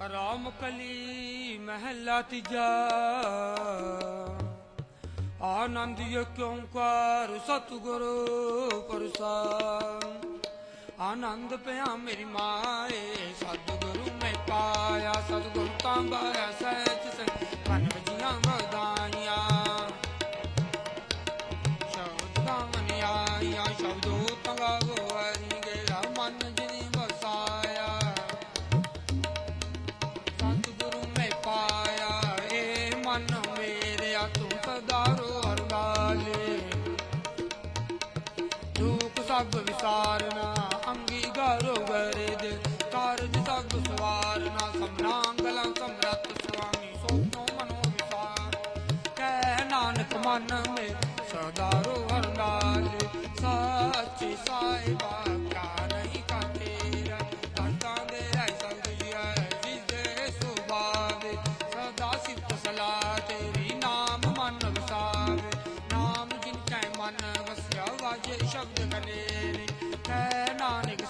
ਰਾਮ ਕਲੀ ਮਹਿਲਾ ਤੀਜਾ। ਆਨੰਦ ਕਿਉਂ ਕਰ ਸਤਿਗੁਰੂ ਪ੍ਰਸਾਦ। ਆਨੰਦ ਪਿਆ ਮੇਰੀ ਮਾਏ, ਸਤਿਗੁਰੂ ਮੈਂ ਪਾਇਆ, ਸਤਿਗੁਰੂ ਤਾਂ ਬਾਇਆ ਸਭ ਵਿਸਾਰਨਾ ਅੰਗੀਕਾਰੋ ਗਰੇ ਦੇ ਕਾਰਜ ਸਭ ਸਵਾਰਨਾ, ਸਮਰਾਂਗਲਾ ਸਮਰਤ ਸੁਆਮੀ ਸੋਤੋ ਮਨੋ ਵਿਸਾਰ। ਕਹਿ ਨਾਨਕ ਮਨ ਮੇ, ਸਦਾ ਰੋ ਹਰਨਾਲੇ ਸਾਚੇ ਸਾਹਿਬਾ ਕਾ ਨਹੀਂ ਕਾ ਤੇਰਾ ਦੇ ਰਹਿ ਸੰਗ ਜੀਐ ਜਿਦੇ ਸੁਭਾਵੇ ਸਦਾ ਸਿਫਤ ਸਲਾਹ ਤੇਰੀ, ਨਾਮ ਮਨ ਵਸਾਵੇ ਨਾਮ ਜਿਨ ਕੈ ਮਨ ਵਸਿਆ, ਵਾਜੇ ਸ਼ਬਦ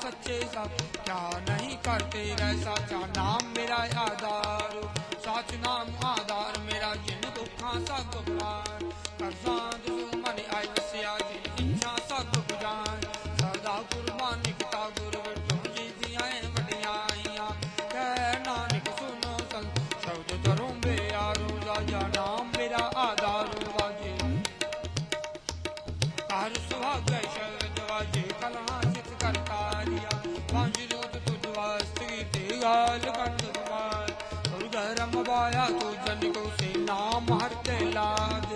ਸੱਚੇ ਸਭ ਕਿਆ ਨਹੀਂ ਕਰਤੇ ਰਹਿ ਸਾਚਾ ਨਾਮ ਮੇਰਾ ਆਧਾਰ, ਸੱਚ ਨਾਮ ਆਧਾਰ ਮੇਰਾ, ਜਿਨ ਦੁੱਖਾਂ ਸਭ ਬੁਲਾਨ ਕਰਜ਼ਾਂ ਦੁ ਮਨ ਆਈ ਵਸਿਆ ਜਿਨ ਇੱਛਾ ਸਭ ਬੁਝਾਨ ਸਦਾ ਕੁਰਬਾਨੀ ਕੀਤਾ ਗੁਰ ਵਿਟੋ ਜੀ ਦੀਆਂ ਵਡਿਆਈਆਂ ਕਹਿ ਨਾਨਕ ਸੁਨੋ ਸੰਤ, ਸ਼ਬਦ ਤਰੋਂ ਬਿਆਰੋ, ਰਾਜਾ ਨਾਮ ਮੇਰਾ ਆਧਾਰ ਵਾਜੇ। ਹਰ ਸੁਹਾਗੈ ਸ਼ਬਦ ਵਾਜੇ। ਵਾਸਤੀ ਤੇ ਸਮਾਨ ਗੁਰ ਗਰਮ ਬਾਇਆ ਤੂ ਜਨ ਕੋ ਸੇ ਨਾਮ ਹਰ ਤੇ ਲਾਦ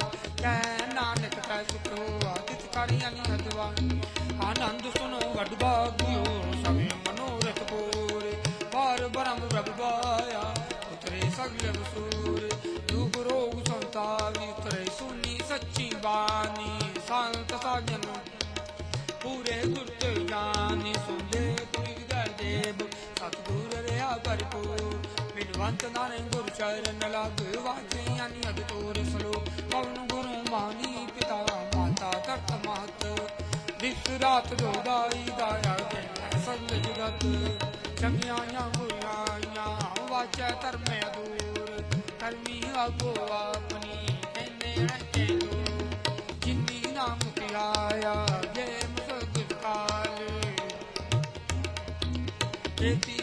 ਕਹਿ ਨਾਨਕ ਤੈ ਸੁਖੋ ਆਦਿਤ ਕਰਿਆ ਨੀ ਹਦਵਾ ਆਨੰਦ ਸੁਨੋ ਵਡ ਭਾਗਿਓ ਸਭੇ ਮਨੋਰਥ ਪੂਰੇ ਪਰ ਬ੍ਰਹਮ ਪ੍ਰਭ ਬਾਇਆ ਉਤਰੇ ਸਗਲ ਵਸੂਰ ਦੁਖ ਰੋਗ ਸੰਤਾਵੀ ਉਤਰੇ ਸੁਨੀ ਸੱਚੀ ਬਾਣੀ ਬਿਨਵੰਤ ਨਾਨਕ ਗੁਰ ਚਰਨ ਲਗ ਵਾਜੇ ਆਨੀ ਤੋਰ ਸਲੋ। ਪਵਨ ਗੁਰੂ ਮਾਨੀ ਪਿਤਾ ਮਾਤਾ ਤਰਤ ਮਹਤ। ਦਿਸ ਰਾਤ ਜੋ ਦਾਈ ਦਾਇਆ ਦੇ ਜਗਤ। ਚੰਗਿਆਈਆਂ ਬੁਰਾਈਆਂ ਵਾਚੈ ਧਰਮੇ ਦੂਰ ਕਰਮੀ ਆਗੋ ਆਪਣੀ, ਕਹਿੰਦੇ ਰਹਿ ਜਿੰਨੀ ਨਾਮ ਧਿਆਇਆ ਜੇ ਮੁਸਕ ਕਾਲ। ਤੇਤੀ